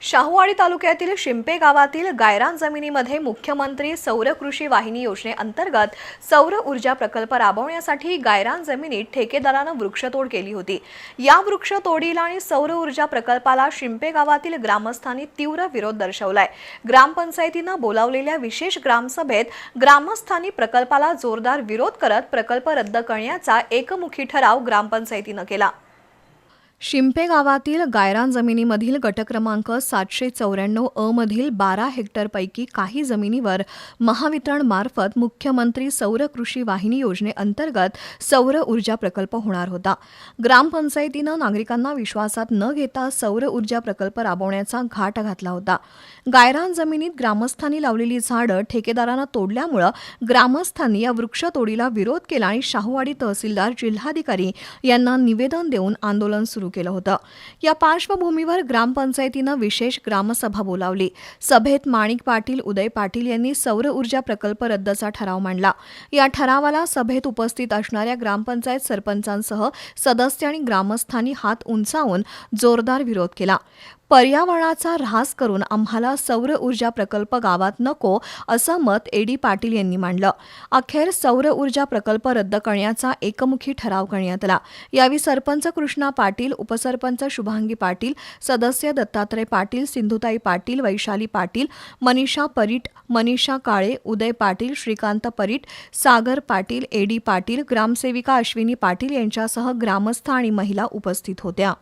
शाहूवाडी तालुक्यातील शिंपे गावातील गायरान जमिनीमध्ये मुख्यमंत्री सौर कृषी वाहिनी योजनेअंतर्गत सौर ऊर्जा प्रकल्प राबवण्यासाठी गायरान जमिनीत ठेकेदारानं वृक्षतोड केली होती. या वृक्षतोडीला आणि सौर ऊर्जा प्रकल्पाला शिंपे गावातील ग्रामस्थांनी तीव्र विरोध दर्शवलाय. ग्रामपंचायतीनं बोलावलेल्या विशेष ग्रामसभेत ग्रामस्थांनी प्रकल्पाला जोरदार विरोध करत प्रकल्प रद्द करण्याचा एकमुखी ठराव ग्रामपंचायतीनं केला. शिंपे गावातील गायरान जमिनीमधील गट क्रमांक सातशे चौऱ्याण्णव अ मधील बारा हेक्टरपैकी काही जमिनीवर महावितरणमार्फत मुख्यमंत्री सौर कृषी वाहिनी योजनेअंतर्गत सौर ऊर्जा प्रकल्प होणार होता. ग्रामपंचायतीनं नागरिकांना विश्वासात न घेता सौर ऊर्जा प्रकल्प राबवण्याचा घाट घातला होता. गायरान जमिनीत ग्रामस्थांनी लावलेली झाडं ठेकेदारानं तोडल्यामुळं ग्रामस्थांनी या वृक्षतोडीला विरोध केला आणि शाहूवाडी तहसीलदार जिल्हाधिकारी यांना निवेदन देऊन आंदोलन सुरू केलं होतं. या पार्श्वभूमीवर ग्रामपंचायतीनं विशेष ग्रामसभा बोलावली. सभेत माणिक पाटील उदय पाटील यांनी सौर ऊर्जा प्रकल्प रद्दचा ठराव मांडला. या ठरावाला सभेत उपस्थित असणाऱ्या ग्रामपंचायत सरपंचांसह सदस्य आणि ग्रामस्थांनी हात उंचावून जोरदार विरोध केला. पर्यावरणाचा ऱ्हास करून आम्हाला सौर ऊर्जा प्रकल्प गावात नको असं मत एडी पाटील यांनी मांडलं. अखेर सौर ऊर्जा प्रकल्प रद्द करण्याचा एकमुखी ठराव करण्यात आला. यावेळी सरपंच कृष्णा पाटील उपसरपंच शुभांगी पाटील सदस्य दत्तात्रय पाटील सिंधुताई पाटील वैशाली पाटील मनीषा परीट मनीषा काळे उदय पाटील श्रीकांत परीट सागर पाटील एडी पाटील ग्रामसेविका अश्विनी पाटील यांच्यासह ग्रामस्थ आणि महिला उपस्थित होत्या.